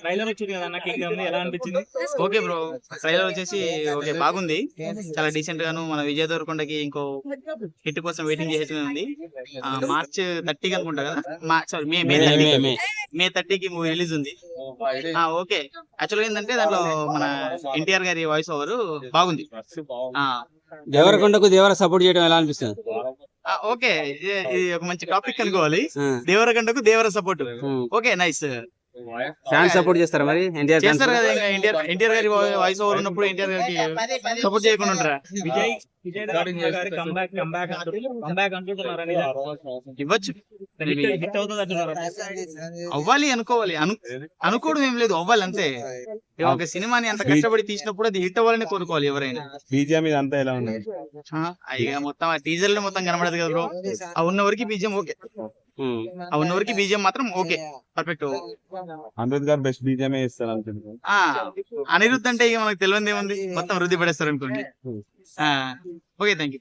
Trailer వచ్చింది కదా అన్న కింగ్డమ్ ఎలా అనిపించింది? ఓకే బ్రో ట్రైలర్ వచ్చేసి ఓకే బాగుంది. చాలా డీసెంట్ గాను మన విజయ్ దేవరకొండకి ఇంకో హిట్ కోసం వెయిటింగ్ చేసేది ఉంది. మార్చ్ థర్టీకి అనుకుంటా కదా? సారీ మే మే థర్టీ మే థర్టీకి మూవీ రిలీజ్ ఉంది. ఆ ఓకే యాక్చువల్గా ఏంటంటే దాంట్లో మన ఎన్టీఆర్ గారి వాయిస్ ఓవర్ బాగుంది. ఆ. దేవరకొండకు దేవర సపోర్ట్ చేయడం ఎలా అనిపిస్తుంది? ఆ, ఓకే ఇది ఇది ఒక మంచి టాపిక్ అనుకోవాలి. ఆ, దేవరగండకు Devara support. Okay nice fans support చేస్తారా మరి? ఎన్టీఆర్ చేస్తారు కదా ఇంకా ఎన్టీఆర్ ఎన్టీఆర్ గారి వాయిస్ ఓవర్ ఉన్నప్పుడు ఎన్టీఆర్ గారికి సపోర్ట్ చేయకుండా ఉంటారా? విజయ్ ఇవ్వచ్చు. అవ్వాలి అనుకోవాలి. అను అనుకోవడం ఏం లేదు అవ్వాలి అంతే. ఒక సినిమాని అంత కష్టపడి తీసినప్పుడు అది హిట్ అవ్వాలని కోరుకోవాలి ఎవరైనా. బీజిఎం ఇది అంతా ఎలా ఉంది? ఆ, ఇక మొత్తం ఆ టీజర్లో మొత్తం కనబడదు కదా బ్రో ఆ ఉన్న వరకు బీజియం ఓకే. ఆ వరకు బీజియం మాత్రం ఓకే. పర్ఫెక్ట్ అనిరుద్ గారు బెస్ట్ బీజిఎం ఇస్తారు అనుకుంటున్నాను. ఆ అనిరుద్ధ్ అంటే ఇక మనకు తెలియదు ఏముంది? మొత్తం వృద్ధి పడేస్తారు అనుకోండి. Okay thank you